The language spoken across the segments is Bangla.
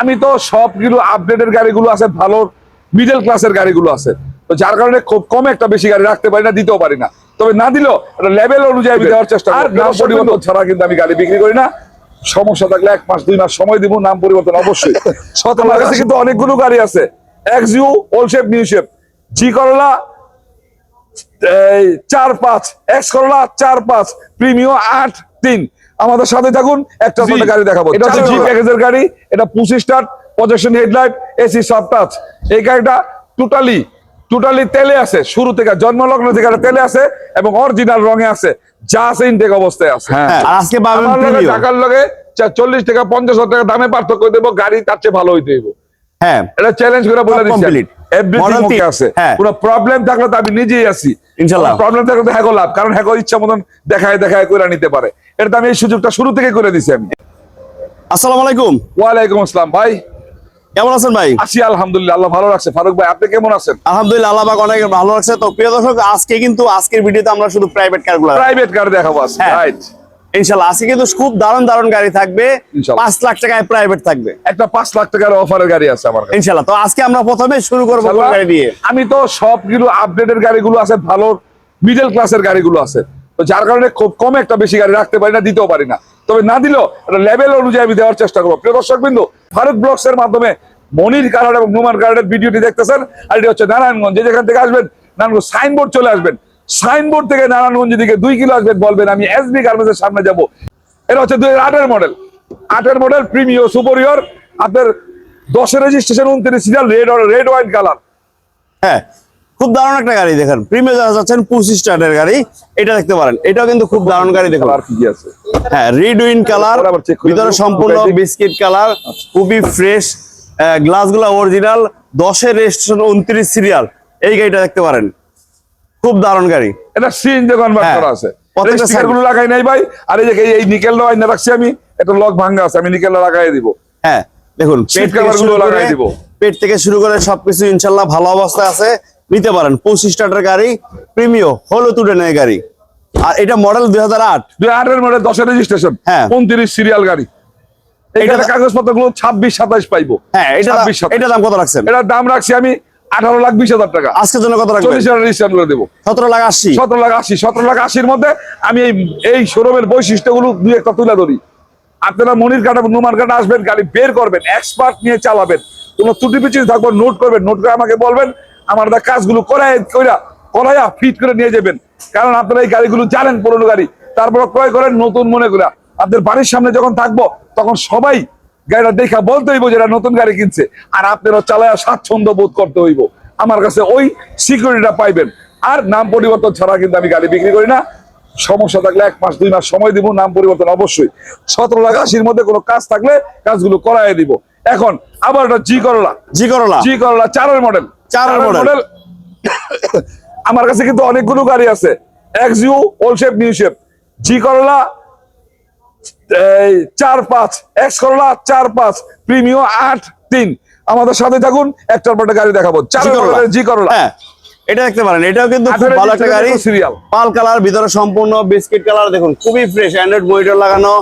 আমি তো সবগুলো আপডেটের গাড়িগুলো আছে ভালো মিডল ক্লাসের গাড়িগুলো আছে। তো যার কারণে খুব কম একটা বেশি গাড়ি রাখতে পারি না দিতেও পারি না। তবে না দিলেও লেভেল অনুযায়ী দেওয়ার চেষ্টা করি নাম পরিবর্তন ছাড়া কিন্তু আমি গাড়ি বিক্রি করি না। সমস্যা থাকলে এক মাস দুই মাস সময় দিব নাম পরিবর্তন অবশ্যই। আমার কাছে কিন্তু অনেকগুলো গাড়ি আছে। Axio old shape new shape G Corolla এই চার পাঁচ এক্স করলা চার পাঁচ প্রিমিয়াম আট তিন। আমাদের সাথে থাকুন একটা আপনাদের গাড়ি দেখাবো। এটা হচ্ছে জি প্যাকেজের গাড়ি এটা push start projection headlight AC soft touch এই গাড়িটা টোটালি টোটালি তেলে আছে শুরু থেকে জন্মলগ্ন থেকে এটা তেলে আছে এবং অরিজিনাল রঙে আছে যা আছে ইনটেক অবস্থায় আছে। হ্যাঁ, আজকে টাকার লগে চল্লিশ টাকা পঞ্চাশ হাজার টাকা দামে পার্থক্য দেবো গাড়ি তার চেয়ে ভালো হইতে হ্যাঁ। এটা চ্যালেঞ্জ করে বলে সব দিচ্ছি। এভরিথিং ওকে আছে। হ্যাঁ। কোনো প্রবলেম থাকলে তো আমি নিজেই আছি। ইনশাল্লাহ। প্রবলেম থাকলে তো হ্যাগো লাভ। কারণ হ্যাগো ইচ্ছা মতন দেখায় দেখায় নিতে পারে। এটা আমি এই সুযোগটা শুরু থেকে করে দিছি আমি। আসসালামু আলাইকুম। ওয়ালাইকুম আসসালাম ভাই। কেমন আছেন ভাই? আছি আলহামদুলিল্লাহ। আল্লাহ ভালো রাখছে। ফারুক ভাই আপনি কেমন আছেন? আলহামদুলিল্লাহ আল্লাহ পাক অনেক ভালো লাগছে তো প্রিয় দর্শক আজকে কিন্তু আজকের ভিডিওতে আমরা শুধু প্রাইভেট কারগুলো প্রাইভেট কার দেখাবো আজকে হ্যাঁ। রাইট ইনশাল্লাহ আজকে কিন্তু খুব দারুণ দারুণ গাড়ি থাকবে। পাঁচ লাখ টাকায় প্রাইভেট থাকবে। একটা পাঁচ লাখ টাকার অফারের গাড়ি আছে আমার ইনশাল্লাহ তো আজকে আমরা প্রথমে শুরু করব গাড়ি দিয়ে? আমি তো সবগুলো আপডেটের গাড়িগুলো আছে ভালো মিডল ক্লাসের গাড়িগুলো আছে। তো যার কারণে খুব কম একটা বেশি গাড়ি রাখতে পারি না দিতেও পারি না। তবে না দিলেও লেভেল অনুযায়ী আমি দেওয়ার চেষ্টা করব। প্রিয় দর্শক বিন্দু ফারুক ব্লগস এর মাধ্যমে মনির কালার এবং নুমান কালারের ভিডিওটি দেখতেছেন আর এটি হচ্ছে নারায়ণগঞ্জ। যেখান থেকে আসবেন নারায়ণগঞ্জ সাইনবোর্ড চলে আসবেন। সাইনবোর্ড থেকে নারায়ণগঞ্জ দিকে দুই কিলো আসবেন বলবেন আমি এসবি গার্মেন্টস এর সামনে যাব। এটা হচ্ছে দুই আটের মডেল আটের মডেল প্রিমিয় সুপরিয়র আপনার দশের রেজিস্ট্রেশন উনত্রিশ serial red red white colour হ্যাঁ খুব দারুণ একটা গাড়ি দেখেন। প্রিমিয়ার যারা যাচ্ছেন পঁচিশ স্টার্টের গাড়ি এটা দেখতে পারেন। এটাও কিন্তু খুব দারুণ গাড়ি দেখুন। আর কি আছে? হ্যাঁ রেড উইন কালার ভিতরে সম্পূর্ণ বিস্কিট কালার খুবই ফ্রেশ গ্লাসগুলা অরিজিনাল দশের রেজিস্ট্রেশন উনত্রিশ সিরিয়াল এই গাড়িটা দেখতে পারেন। খুব দারুণ গাড়ি। এটা সিন যে কনভার্ট হ্যাঁ। করা আছে প্রত্যেকটা স্টিকারগুলো লাগাই নাই ভাই। আর এই যে এই- নিকেল লাগাই রাখছি আমি একটা লক ভাঙা আছে আমি নিকেল লাগাই দিব। হ্যাঁ দেখুন পেট শুরু গুলো লাগাই দিব। পেট থেকে শুরু করে সবকিছু ইনশাল্লাহ ভালো অবস্থায় আছে। নিতে পারেন পঁচিশ স্টার্টের গাড়ি প্রিমিও হলো তুলে নেয় গাড়ি। আর এটা মডেল দুই হাজার আট। দুই আটের মধ্যে দশের রেজিস্ট্রেশন হ্যাঁ। উনত্রিশ সিরিয়াল গাড়ি। এটা- এটা কাগজপত্রগুলো ছাব্বিশ সাতাইশ পাইবো। হ্যাঁ এটা ছাব্বিশ সাতাইশ। এটা দাম কত রাখছেন? এটার দাম রাখছি আমি আঠারো লাখ বিশ হাজার টাকা। আজকের জন্য কত চল্লিশ হাজার রেজিস্ট্রেশন করে দেবো। সতেরো লাখ আশি। সতেরো লাখ আশি সতেরো লাখ আশির মধ্যে আমি এই এই শোরুমের বৈশিষ্ট্যগুলো দুই একটা তুলে ধরি। আপনারা মনির কাটা নুমার কাটা আসবেন গাড়ি বের করবেন এক্সপার্ট নিয়ে চালাবেন। কোনো ত্রুটি পিছিয়ে থাকব নোট করবেন নোট করে আমাকে বলবেন। আমার দা কাজগুলো করাই কইরা করাইয়া ফিট করে নিয়ে যাবেন। কারণ আপনারা এই গাড়িগুলো জানেন পুরনো গাড়ি। তারপর ক্রয় করেন নতুন মনে করে। আপনাদের বাড়ির সামনে যখন থাকব তখন সবাই গাড়িটা দেখা বলতে হইব যে এটা নতুন গাড়ি কিনছে। আর আপনারা চালায়া স্বাচ্ছন্দ্য বোধ করতে হইব। আমার কাছে ওই সিকিউরিটিটা পাইবেন। আর নাম পরিবর্তন ছাড়া কিন্তু আমি গাড়ি বিক্রি করি না। সমস্যা থাকলে এক মাস দুই মাস সময় দিব নাম পরিবর্তন অবশ্যই। সতেরো লাখ আশির মধ্যে কোনো কাজ থাকলে কাজগুলো করাই দিব। এখন আবার একটা জি করলা জি করলা জি করলা চারের মডেল চারের মডেল আমার কাছে কিন্তু অনেকগুলো গাড়ি আছে। Axio old shape new shape G Corolla চার পাঁচ এক্স করলা চার পাঁচ প্রিমিয়াম আট তিন। আমাদের সাথে থাকুন একটার পর একটা গাড়ি দেখাবো। চার জি করলা। জি করলা হ্যাঁ এটা দেখতে পারেন এটাও কিন্তু খুব ভালো একটা গাড়ি। সিরিয়াল পাল কালার ভিতরে সম্পূর্ণ বিস্কিট কালার দেখুন খুবই ফ্রেশ অ্যান্ড্রয়েড মনিটর লাগানো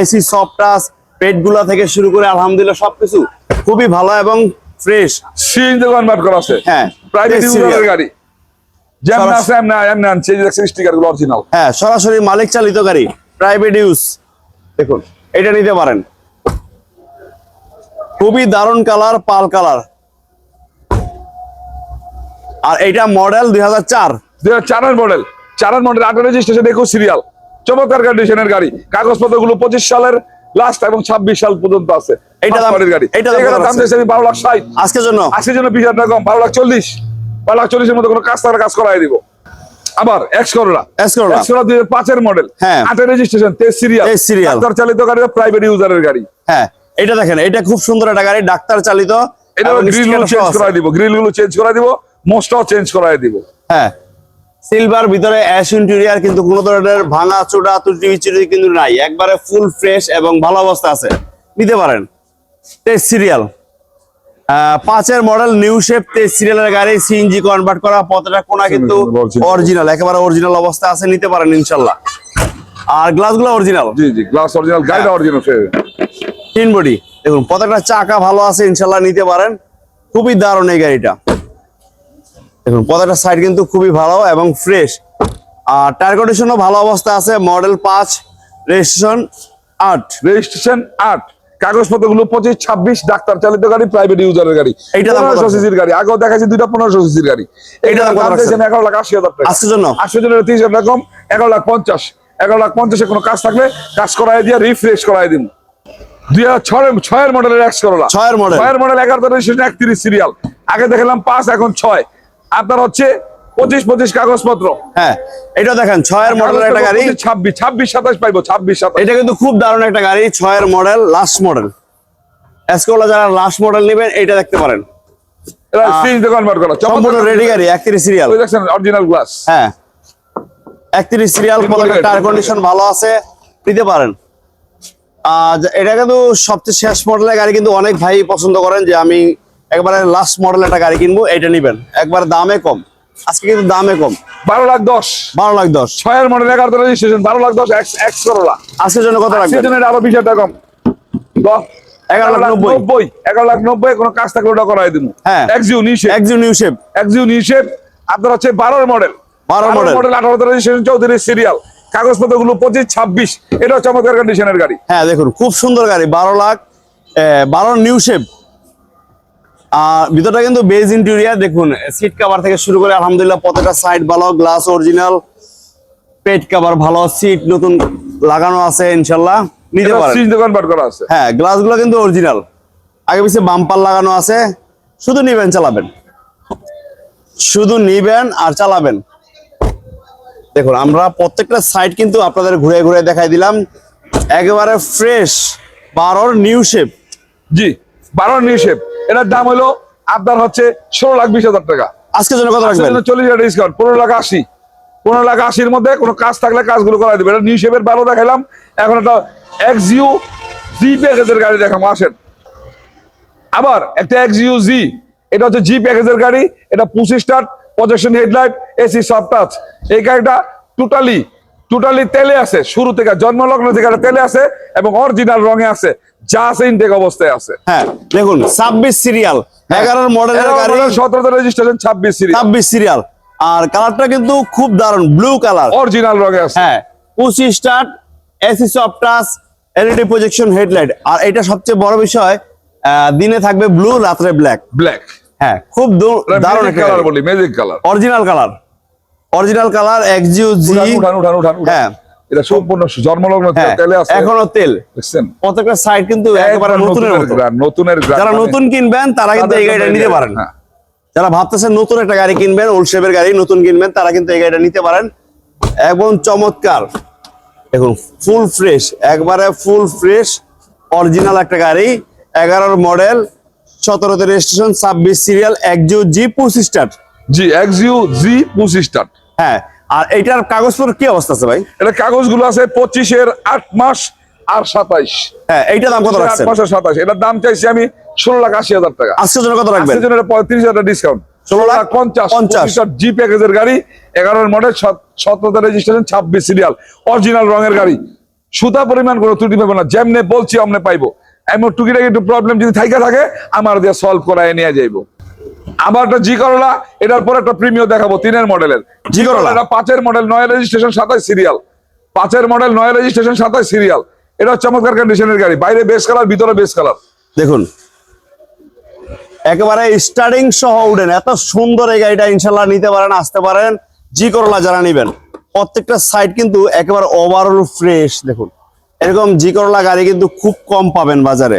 এসি সফট টাচ পেটগুলা থেকে শুরু করে আলহামদুলিল্লাহ সবকিছু খুবই ভালো এবং ফ্রেশ সিএনজি কনভার্ট করা আছে। হ্যাঁ প্রাইভেট ইউজারের গাড়ি। যেমন আছে এমনি এমনি আনছে স্টিকারগুলো অরিজিনাল হ্যাঁ সরাসরি মালিক চালিত গাড়ি প্রাইভেট ইউজ দেখুন এটা নিতে পারেন। খুবই দারুণ কালার পাল কালার। আর এটা মডেল দুই হাজার চার। চারের মডেল। চারের মডেল আঠারো রেজিস্ট্রেশন একুশ সিরিয়াল চমৎকার কন্ডিশনের গাড়ি। কাগজপত্রগুলো পঁচিশ সালের লাস্ট এবং ছাব্বিশ সাল পর্যন্ত আছে। দাম- গাড়ি। এইটা দাম আমি বারো লাখ ষাট। আজকের জন্য? আশির জন্য বিশ হাজার টাকা কম বারো লাখ চল্লিশ। বারো লাখ চল্লিশের মধ্যে কোনো কাজ থাকার কাজ করাই দিব। আবার X Corolla X Corolla. X Corolla দুই পাঁচের মডেল হ্যাঁ। আটের রেজিস্ট্রেশন তেইশ সিরিয়াল তেইশ serial। চালিত গাড়ি প্রাইভেট ইউজারের গাড়ি। হ্যাঁ এটা দেখেন এটা খুব সুন্দর একটা গাড়ি ডাক্তার চালিত। এটা গ্রিলগুলো চেঞ্জ। দিব গ্রিলগুলো চেঞ্জ দিব মোস্টটাও চেঞ্জ করাই দিব। হ্যাঁ সিলভার ভিতরে অ্যাশ ইন্টেরিয়ার কিন্তু কোনো ধরনের ভাঙা চোটা ত্রুটি কিন্তু নাই। একবারে ফুল ফ্রেশ এবং ভালো অবস্থা আছে। নিতে পারেন। টেস্ট সিরিয়াল পাঁচের মডেল নিউ শেপ সিরিয়ালের গাড়ি সিএনজি কনভার্ট করা পথটা কোনা কিন্তু অরিজিনাল একেবারে অরিজিনাল অবস্থা আছে নিতে পারেন ইনশাল্লাহ। আর গ্লাসগুলো original G G glass original গাড়িটা। অরিজিনাল তিন বডি দেখুন প্রত্যেকটা চাকা ভালো আছে ইনশাল্লাহ নিতে পারেন। খুবই দারুণ এই গাড়িটা। দেখুন প্রত্যেকটা সাইড কিন্তু খুবই ভালো এবং ফ্রেশ আর টায়ার কন্ডিশনও ভালো অবস্থা আছে মডেল পাঁচ রেজিস্ট্রেশন আট। রেজিস্ট্রেশন আট। কাগজপত্রগুলো পঁচিশ ছাব্বিশ ডাক্তার চালিত গাড়ি প্রাইভেট ইউজারের গাড়ি পনেরোশো? সিসির গাড়ি। আগেও দেখাচ্ছি দুইটা পনেরোশো সিসির গাড়ি। এগারো লাখ আশি হাজার টাকা। জন্য? আটশো জনের তিরিশ হাজার কম এগারো লাখ পঞ্চাশ। এগারো লাখ পঞ্চাশে কোনো কাজ থাকলে কাজ করাই দিয়ে রিফ্রেশ করাই দিন দুই হাজার ছয় ছয়ের মডেলের এক্স করোলা ছয়ের মডেল এগারো একত্রিশ সিরিয়াল আগে দেখলাম পাঁচ এখন ছয়। আপনার হচ্ছে পঁচিশ পঁচিশ কাগজপত্র। হ্যাঁ এটা দেখেন ছয়ের মডেলের একটা গাড়ি। ছাব্বিশ ছাব্বিশ সাতাশ পাইবো ছাব্বিশ সাতাশ। এটা কিন্তু খুব দারুণ একটা গাড়ি ছয়ের মডেল লাস্ট মডেল এসকোলা যারা লাস্ট মডেল নেবেন এটা দেখতে পারেন। এটা সিরিজ কনভার্ট করা সম্পূর্ণ রেডি গাড়ি একত্রিশ সিরিয়াল ওই দেখছেন অরিজিনাল গ্লাস হ্যাঁ। একত্রিশ সিরিয়াল তিন টায়ার কন্ডিশন ভালো আছে নিতে পারেন। আর এটা কিন্তু সবচেয়ে শেষ মডেলের গাড়ি কিন্তু অনেক ভাই পছন্দ করেন যে আমি একবারে লাস্ট মডেল একটা গাড়ি কিনবো এটা নিবেন। একবার দামে কম। আজকে কিন্তু দামে কম। বারো লাখ দশ। বারো লাখ দশ। ছয়ের মডেল এগারো রেজিস্ট্রেশন বারো লাখ দশ এক্স এক্স করোলা। আজকের জন্য কত রাখবেন সিজনের আরও বিশ টাকা কম। এগারো লাখ নব্বই। এগারো লাখ নব্বই কোনো কাজ থাকলে ওটা করাই দিব হ্যাঁ। এক্সিউ এক্সিউ আপনার হচ্ছে বারোর মডেল। 12 model। মডেল। আঠারো রেজিস্ট্রেশন সিরিয়াল কাগজপত্রগুলো পঁচিশ ছাব্বিশ। এটাও চমৎকার কন্ডিশনের গাড়ি। হ্যাঁ দেখুন খুব সুন্দর গাড়ি বারো লাখ বারো নিউ শেপ আর ভিতরটা কিন্তু বেজ ইন্টেরিয়ার দেখুন সিট কভার থেকে শুরু করে আলহামদুলিল্লাহ প্রত্যেকটা সাইড ভালো গ্লাস অরিজিনাল পেট কভার ভালো সিট নতুন লাগানো আছে ইনশাল্লাহ। নিতে পারেন। সিজ কনভার্ট করা আছে। হ্যাঁ গ্লাসগুলো কিন্তু অরিজিনাল আগে পিছিয়ে বাম্পার লাগানো আছে। শুধু নিবেন চালাবেন। শুধু নিবেন আর চালাবেন। দেখুন আমরা প্রত্যেকটা সাইড কিন্তু আপনাদের ঘুরে ঘুরে দেখাই দিলাম। একেবারে ফ্রেশ বারোর নিউ শেপ জি। বারো নিশেপ এটার দাম হলো আপনার হচ্ছে ষোলো লাখ বিশ হাজার টাকা। আজকের জন্য কত রাখবেন? চল্লিশ হাজার ডিসকাউন্ট পনেরো লাখ আশি। পনেরো লাখ আশির মধ্যে কোনো কাজ থাকলে কাজগুলো করাই দেবে এটা নিউ শেপের বারো দেখালাম এখন একটা এক্সিউ জি প্যাকেজের গাড়ি দেখাম আসেন। আবার একটা এক্সিউ জি এটা হচ্ছে জি প্যাকেজের গাড়ি। এটা push start projection headlight AC soft touch এই গাড়িটা টোটালি টোটালি তেলে আছে। শুরু থেকে জন্মলগ্ন থেকে তেলে আছে এবং অরিজিনাল রঙে আছে। যা আছে ইনটেক অবস্থায় আছে। হ্যাঁ দেখুন ছাব্বিশ সিরিয়াল এগারোর মডেলের গাড়ি সতেরো রেজিস্ট্রেশন ছাব্বিশ ছাব্বিশ সিরিয়াল আর কালারটা কিন্তু খুব দারুণ ব্লু কালার অরিজিনাল রঙে আছে। হ্যাঁ start AC soft touch LED projection headlight আর এটা সবচেয়ে বড় বিষয় দিনে থাকবে ব্লু রাত্রে ব্ল্যাক ব্ল্যাক হ্যাঁ খুব দারুণ কালার বলি magic colour original colour original colour Axio G উঠান উঠান উঠান উঠান উঠান। হ্যাঁ। এটা সম্পূর্ণ জন্মলগ্ন হ্যাঁ তেলে আছে। এখনও তেল। দেখছেন? প্রত্যেকটা সাইড কিন্তু একেবারে নতুনের মতো। নতুনের যারা মানে নতুন কিনবেন তারা কিন্তু এই গাড়িটা নিতে পারেন। হ্যাঁ। যারা ভাবতেছেন নতুন একটা গাড়ি কিনবেন ওল্ড শেপের গাড়ি নতুন কিনবেন তারা কিন্তু এই গাড়িটা নিতে পারেন। এবং চমৎকার। দেখুন ফুল ফ্রেশ একবারে ফুল ফ্রেশ অরিজিনাল একটা গাড়ি এগারোর মডেল সতেরোতে রেজিস্ট্রেশন ছাব্বিশ সিরিয়াল একজু জি পঁচিশ জি এক্সিউ জি পঁচিশ হ্যাঁ আর এইটার কাগজপত্র কি অবস্থা আছে ভাই? এটা কাগজগুলো আছে পঁচিশের আট মাস আর সাতাইশ। হ্যাঁ এইটা দাম কত রাখছেন? মাস সাতাইশ। এটার দাম চাইছি আমি ষোলো লাখ আশি হাজার টাকা। আজকের জন্য কত রাখবেন? পঁয়ত্রিশ হাজার ডিসকাউন্ট ষোলো লাখ পঞ্চাশ। 50 পঁচিশ জি প্যাকেজের গাড়ি এগারোর মডেল সতেরোতে রেজিস্ট্রেশন ছাব্বিশ সিরিয়াল অরিজিনাল রঙের গাড়ি। সুতা পরিমাণ কোনো ত্রুটি পাবো না যেমনে বলছি অমনে পাইবো। এমন টুকিটাকি একটু প্রবলেম যদি থাইকা থাকে আমার দিয়ে সলভ করায় নিয়ে যাইবো। আবার একটা জি করলা এটার পর একটা প্রিমিয় দেখাবো তিনের মডেলের। জি করলা? এটা পাঁচের মডেল নয় রেজিস্ট্রেশন সাতাশ সিরিয়াল পাঁচের মডেল নয় রেজিস্ট্রেশন সাতাশ সিরিয়াল এটা চমৎকার কন্ডিশনের গাড়ি বাইরে বেস কালার ভিতরে বেস কালার দেখুন একেবারে স্টার্টিং সহ উঠেন এত সুন্দর এই গাড়িটা ইনশাল্লাহ নিতে পারেন আসতে পারেন। জি করলা যারা নিবেন প্রত্যেকটা সাইড কিন্তু একেবারে ওভারঅল ফ্রেশ দেখুন। এরকম জি করলা গাড়ি কিন্তু খুব কম পাবেন বাজারে।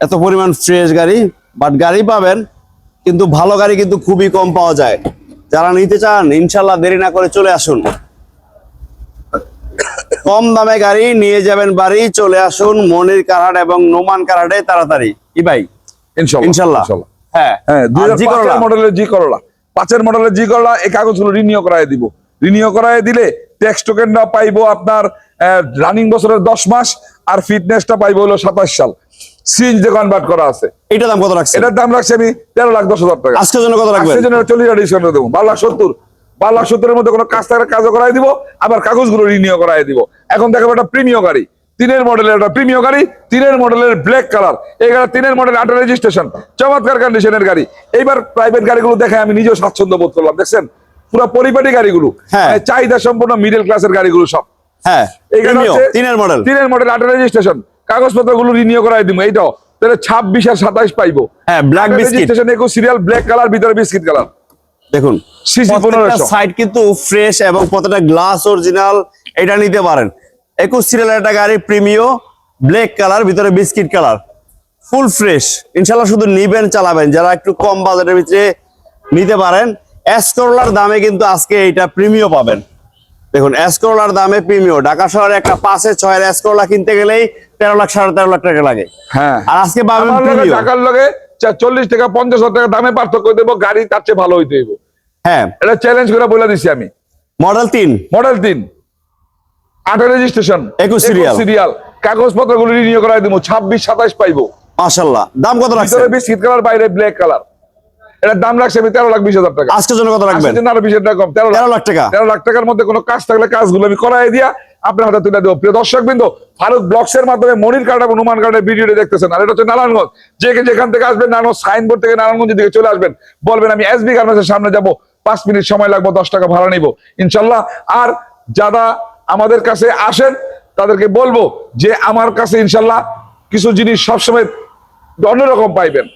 এত পরিমাণ ফ্রেশ গাড়ি বাট গাড়ি পাবেন কিন্তু ভালো গাড়ি কিন্তু খুবই কম পাওয়া যায়। যারা নিতে চান ইনশাল্লাহ দেরি না করে চলে আসুন। কম দামে গাড়ি নিয়ে যাবেন বাড়ি চলে আসুন মনির কারহাট এবং নোমান কারহাটে তাড়াতাড়ি। কি ভাই? ইনশাল্লাহ হ্যাঁ হ্যাঁ মডেলের জি করলা পাঁচের মডেলের জি করলা এই কাগজগুলো রিনিউ করায় দিব। রিনিউ করায় দিলে ট্যাক্স টোকেনটা পাইবো আপনার রানিং বছরের দশ মাস আর ফিটনেসটা পাইবো হলো সাতাশ সাল। সিএনজি কনভার্ট করা আছে। এটা দাম কত রাখছেন? এটার দাম রাখছি আমি তেরো লাখ দশ হাজার টাকা। আজকের জন্য কত রাখবেন? আজকের জন্য চল্লিশ হাজার ডিসকাউন্ট দেবো। বারো লাখ সত্তর। বারো লাখ সত্তরের মধ্যে কোনো কাজ থাকলে কাজও করাই দিব আবার কাগজগুলো রিনিউ করাই দিব। এখন দেখাবো একটা প্রিমিয় গাড়ি। তিনের মডেলের একটা প্রিমিয় গাড়ি তিনের মডেলের ব্ল্যাক কালার এই গাড়ি তিনের মডেল আঠারো রেজিস্ট্রেশন চমৎকার কন্ডিশনের গাড়ি। এইবার প্রাইভেট গাড়িগুলো দেখে আমি নিজেও স্বাচ্ছন্দ্য বোধ করলাম দেখছেন? পুরো পরিপাটি গাড়িগুলো। হ্যাঁ। চাহিদা সম্পূর্ণ মিডল ক্লাসের গাড়িগুলো সব। হ্যাঁ এই গাড়ি তিনের মডেল তিনের মডেল আঠারো রেজিস্ট্রেশন কাগজপত্রগুলো রিনিউ করাই দিব এইটাও। তাহলে ছাব্বিশ আর সাতাইশ পাইবো। হ্যাঁ ব্ল্যাক বিস্কিট রেজিস্ট্রেশন একুশ সিরিয়াল ব্ল্যাক কালার ভিতরে বিস্কিট কালার দেখুন পনেরোশো। সাইড কিন্তু ফ্রেশ এবং প্রত্যেকটা গ্লাস অরিজিনাল এটা নিতে পারেন। একুশ সিরিয়াল একটা গাড়ি প্রিমিও ব্ল্যাক কালার ভিতরে বিস্কিট কালার ফুল ফ্রেশ ইনশাল্লাহ শুধু নিবেন চালাবেন। যারা একটু কম বাজেটের ভিতরে নিতে পারেন এসকরোলার দামে কিন্তু আজকে এইটা প্রিমিও পাবেন। দেখুন এসকরোলার দামে প্রিমিও ঢাকা শহরে একটা পাঁচে ছয়ের এসকরোলা কিনতে গেলেই তেরো লাখ সাড়ে তেরো লাখ টাকা লাগে। হ্যাঁ। আর আজকে আমার লগে প্রিমিও টাকার লগে চল্লিশ টাকা পঞ্চাশ হাজার টাকা দামে পার্থক্য দেবো গাড়ি তার চেয়ে ভালো হইতে হইব। হ্যাঁ। এটা চ্যালেঞ্জ করে বলে দিচ্ছি আমি। মডেল তিন। মডেল তিন। আঠারো রেজিস্ট্রেশন একুশ সিরিয়াল সিরিয়াল কাগজপত্রগুলো রিনিউ করাই দিব ছাব্বিশ সাতাইশ পাইবো। মাশাল্লাহ দাম কত লাগছে বিস্কিট কালার বাইরে ব্ল্যাক কালার এটার দাম রাখছে আমি তেরো লাখ বিশ হাজার টাকা। আজকের জন্য কত জন্য আরও বিশ হাজার টাকা কম তেরো তেরো লাখ টাকা। তেরো লাখ টাকার মধ্যে কোনো কাজ থাকলে কাজগুলো আমি করাই দিয়া আপনার হাতে তুলে দেবো। প্রিয় দর্শক বিন্দু ফারুক ব্লগস এর মাধ্যমে মনির কার্ড এবং নুমান কার্ডের ভিডিওটি দেখতেছেন। আর এটা হচ্ছে নারায়ণগঞ্জ। যে যেখান থেকে আসবেন নারায়ণগঞ্জ সাইনবোর্ড থেকে নারায়ণগঞ্জ দিকে চলে আসবেন। বলবেন আমি এস এসবি গার্মেন্টসের সামনে যাব পাঁচ মিনিট সময় লাগবো দশ টাকা ভাড়া নিব। ইনশাল্লাহ। আর যারা আমাদের কাছে আসেন তাদেরকে বলব যে আমার কাছে ইনশাল্লাহ কিছু জিনিস সবসময় অন্যরকম পাইবেন।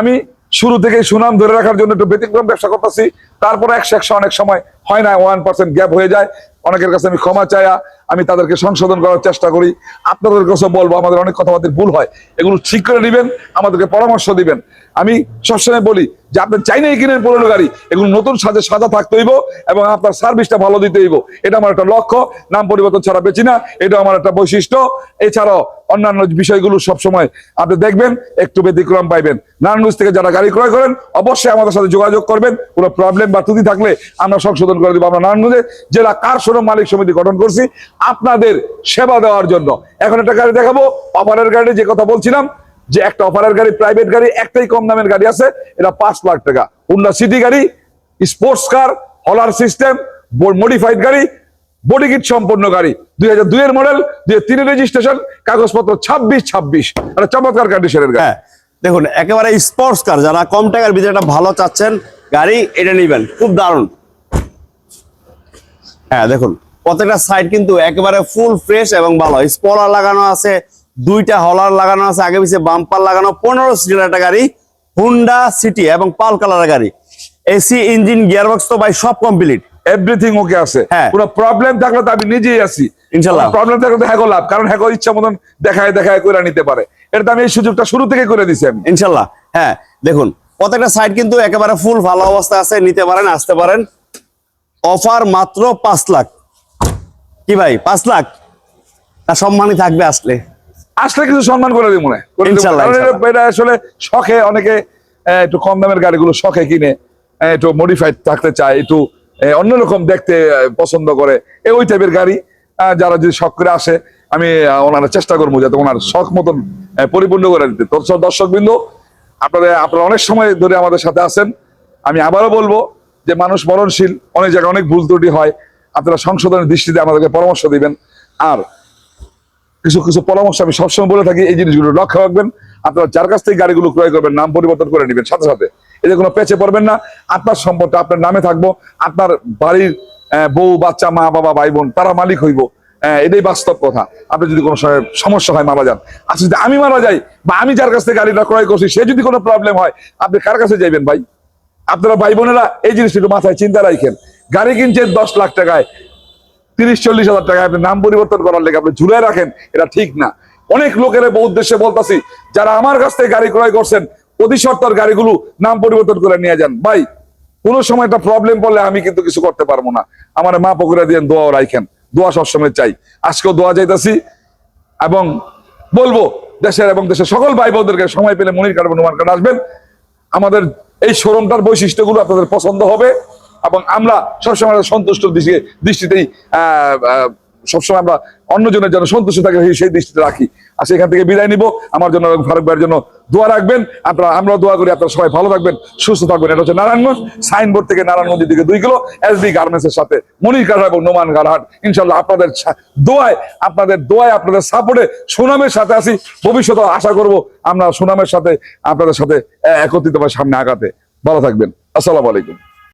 আমি শুরু থেকে সুনাম ধরে রাখার জন্য একটু ব্যতিক্রম ব্যবসা করতেছি। তারপরে একশো একশো অনেক সময় হয় না ওয়ান পার্সেন্ট গ্যাপ হয়ে যায়। অনেকের কাছে আমি ক্ষমা চাইয়া আমি তাদেরকে সংশোধন করার চেষ্টা করি। আপনাদের কাছে বলব, আমাদের অনেক কথাবার্তা ভুল হয়। এগুলো ঠিক করে নেবেন, আমাদেরকে পরামর্শ দিবেন। আমি সবসময় বলি যে, আপনি চাইনাই কিনেন পুরনো গাড়ি, এগুলো নতুন সাজে সাজা থাকতে হইব এবং আপনার সার্ভিসটা ভালো দিতে হইব। এটা আমার একটা লক্ষ্য, নাম পরিবর্তন ছাড়া বেশি না এটা আমার একটা বৈশিষ্ট্য। এছাড়াও অন্যান্য বিষয়গুলো সবসময় আপনি দেখবেন, একটু ব্যতিক্রম পাইবেন। নারায়ণগঞ্জ থেকে যারা গাড়ি ক্রয় করেন, অবশ্যই আমাদের সাথে যোগাযোগ করবেন। কোনো প্রবলেম বা ত্রুটি থাকলে আমরা সংশোধন করে দেবো আমরা নারায়ণগঞ্জে জেলা কার শোরুম মালিক সমিতি গঠন করছি আপনাদের সেবা দেওয়ার জন্য। এখন একটা গাড়ি দেখাবো। অফারের গাড়ি যে কথা বলছিলাম, যে একটা অফারের গাড়ি, প্রাইভেট গাড়ি, একটাই কম দামের গাড়ি আছে। এটা পাঁচ লাখ টাকা। হুন্ডা সিটি গাড়ি, স্পোর্টস কার, হলার সিস্টেম মডিফাইড গাড়ি, বডি কিট সম্পন্ন গাড়ি। দুই হাজার দুইয়ের মডেল, দুই তিনের রেজিস্ট্রেশন, কাগজপত্র ছাব্বিশ ছাব্বিশ। একটা চমৎকার কন্ডিশনের গাড়ি। হ্যাঁ দেখুন, একেবারে স্পোর্টস কার। যারা কম টাকার ভিতরে একটা ভালো চাচ্ছেন গাড়ি, এটা নিবেন। খুব দারুণ। হ্যাঁ দেখুন প্রত্যেকটা সাইড কিন্তু একেবারে ফুল ফ্রেশ এবং ভালো। স্পলার লাগানো আছে দুইটা হলার লাগানো আছে আগে পিছিয়ে বাম্পার লাগানো পনেরো সিটের একটা গাড়ি হুন্ডা সিটি এবং পাল কালারের গাড়ি। এসি ইঞ্জিন গিয়ারবক্স তো ভাই সব কমপ্লিট এভরিথিং ওকে আছে। হ্যাঁ। কোনো প্রবলেম থাকলে তো আমি নিজেই আছি। ইনশাল্লাহ। প্রবলেম থাকলে তো হ্যাগো লাভ কারণ হ্যাগো ইচ্ছা মতন দেখায় দেখায় করে নিতে পারে। এটা আমি এই সুযোগটা শুরু থেকে করে দিছি আমি। ইনশাল্লাহ। হ্যাঁ দেখুন প্রত্যেকটা সাইড কিন্তু একেবারে ফুল ভালো অবস্থা আছে নিতে পারেন আসতে পারেন। অফার মাত্র পাঁচ লাখ। কি ভাই পাঁচ লাখ? না সম্মানই থাকবে আসলে। আসলে কিছু সম্মান করে দিব মনে এটা- আসলে শখে অনেকে একটু কম দামের গাড়িগুলো শখে কিনে একটু মডিফাইড থাকতে চায় একটু অন্যরকম দেখতে পছন্দ করে। এই ওই টাইপের গাড়ি যারা যদি শখ করে আসে আমি ওনারা চেষ্টা করব যাতে ওনার শখ মতন পরিপূর্ণ করে দিতে। দর্শক বিন্দু আপনাদের আপনারা অনেক সময় ধরে আমাদের সাথে আছেন। আমি আবারও বলব যে মানুষ মরণশীল অনেক জায়গায় অনেক ভুল ত্রুটি হয়। আপনারা সংশোধনের দৃষ্টিতে আমাদেরকে পরামর্শ দিবেন। আর কিছু কিছু পরামর্শ আমি সবসময় বলে থাকি, এই জিনিসগুলো লক্ষ্য রাখবেন। আপনারা যার কাছ থেকে গাড়িগুলো ক্রয় করবেন, নাম পরিবর্তন করে নেবেন সাথে সাথে। এতে কোনো পেছে পড়বেন না। আপনার সম্পদটা আপনার নামে থাকব। আপনার বাড়ির বউ, বাচ্চা, মা, বাবা, ভাই, বোন, তারা মালিক হইব। এটাই বাস্তব কথা। আপনি যদি কোনো সমস্যা হয়, মারা যান। আচ্ছা যদি আমি মারা যাই বা আমি যার কাছ থেকে গাড়িটা ক্রয় করছি, সে যদি কোনো প্রবলেম হয়, আপনি কার কাছে যাইবেন ভাই? আপনারা ভাই বোনেরা এই জিনিসটা মাথায় চিন্তা রাখেন। গাড়ি কিনছেন দশ লাখ টাকায়, তিরিশ, চল্লিশ হাজার টাকায়। আপনি নাম পরিবর্তন করার লেগে আপনি ঝুলে রাখেন, এটা ঠিক না। অনেক লোকের উদ্দেশ্যে বলতাছি, যারা আমার কাছ থেকে গাড়ি ক্রয় করছেন অতি সত্তর গাড়িগুলো নাম পরিবর্তন করে নিয়ে যান। ভাই, কোনো সময় একটা প্রবলেম পড়লে আমি কিন্তু কিছু করতে পারব না। আমার মা পকুরে দিয়ে দোয়াও রাখেন দোয়া সবসময় চাই। আজকেও দোয়া চাইতাছি এবং বলব, দেশের এবং দেশের সকল ভাই বোনদেরকে সময় পেলে মনির কার্ড নুমান কার্ড আসবেন। আমাদের এই শোরুমটার বৈশিষ্ট্যগুলো আপনাদের পছন্দ হবে। এবং আমরা সবসময় সন্তুষ্ট দৃষ্টি দৃষ্টিতেই সবসময় আমরা অন্যজনের জন্য সন্তুষ্ট থাকে, সেই- দৃষ্টিতে রাখি। আর সেখান থেকে বিদায় নিব। আমার জন্য ফারুক ভাইয়ের জন্য দোয়া রাখবেন। আপনারা আমরা দোয়া করি, আপনারা সবাই ভালো থাকবেন, সুস্থ থাকবেন। এটা হচ্ছে নারায়ণগঞ্জ, সাইনবোর্ড থেকে নারায়ণগঞ্জের দিকে দুই কিলো এসবি গার্মেন্টস এর সাথে মনির কাঠা এবং নোমান গারহাট ইনশাল্লাহ আপনাদের দোয়ায় আপনাদের দোয়ায়, আপনাদের সাপোর্টে সুনামের সাথে আসি ভবিষ্যতে আশা করব আমরা সুনামের সাথে, আপনাদের সাথে একত্রিত সামনে আগাতে। ভালো থাকবেন। আসসালামু আলাইকুম।